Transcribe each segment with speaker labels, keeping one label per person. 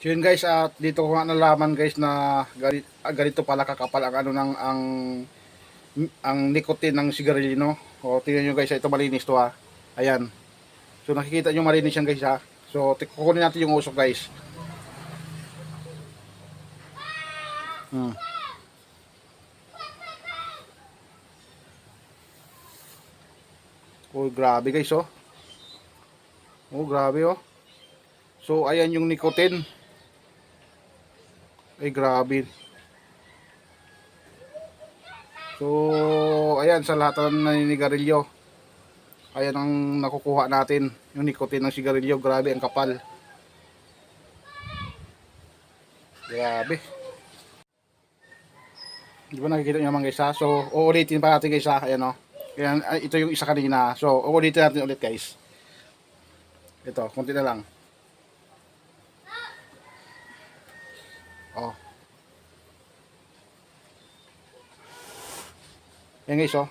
Speaker 1: So yun guys, at dito ko nga nalaman guys na ganito, ganito pala kakapal ang ano ng ang ang nicotine ng sigarilyo no. O tingnan nyo guys, ito malinis to ha. Ayan. So nakikita nyo malinis yan guys ha. So kukunin natin yung usok guys. Hmm. Oh, grabe guys oh. Oh, grabe oh. So ayan yung nicotine. Ay grabe. So ayan sa lahat ng naninigarilyo. Ayan ang nakukuha natin. Yung nicotine ng sigarilyo. Grabe ang kapal. Grabe. Di ba nakikita nyo naman guys ha? So uulitin pa natin guys ha. Ayan o. Ayan, ay, ito yung isa kanina. So uulitin natin ulit guys. Ito, konti na lang. Oh. Yan guys, oh.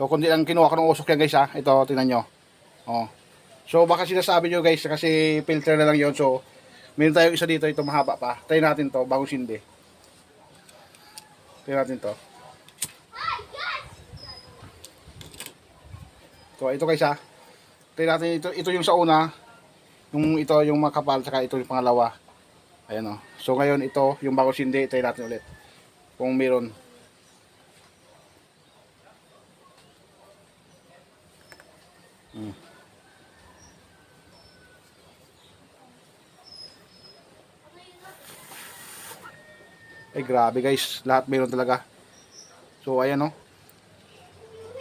Speaker 1: So, kundi lang kinuha ko ng usok yan guys, ha. Ito, tingnan nyo. Oh. So, baka sinasabi nyo guys, kasi filter na lang yon So, meron tayong isa dito, ito mahaba pa. Tayo natin to, bagong sindi. Tayo natin to. So, ito guys, ha. Tayo natin, ito, ito yung sa una. Yung ito, yung makapal, saka ito yung pangalawa. Ayan o. So ngayon ito, yung bagong sindi, tayo natin ulit. Kung meron. Hmm. Ay grabe guys, lahat meron talaga. So ayan o.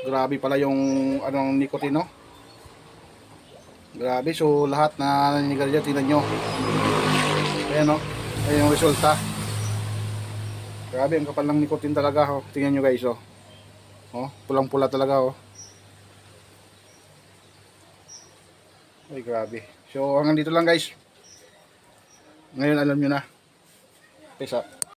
Speaker 1: Grabe pala yung anong nicotine no. Grabe, so lahat na naninigarilyo, tingnan nyo. Ayan o. Ayan yung resulta. Grabe, ang kapal ng nicotine talaga. Oh. Tingnan nyo guys. Oh. Oh, pulang-pula talaga. Oh. Ay, grabe. So, hanggang dito lang guys. Ngayon alam nyo na. Peace out.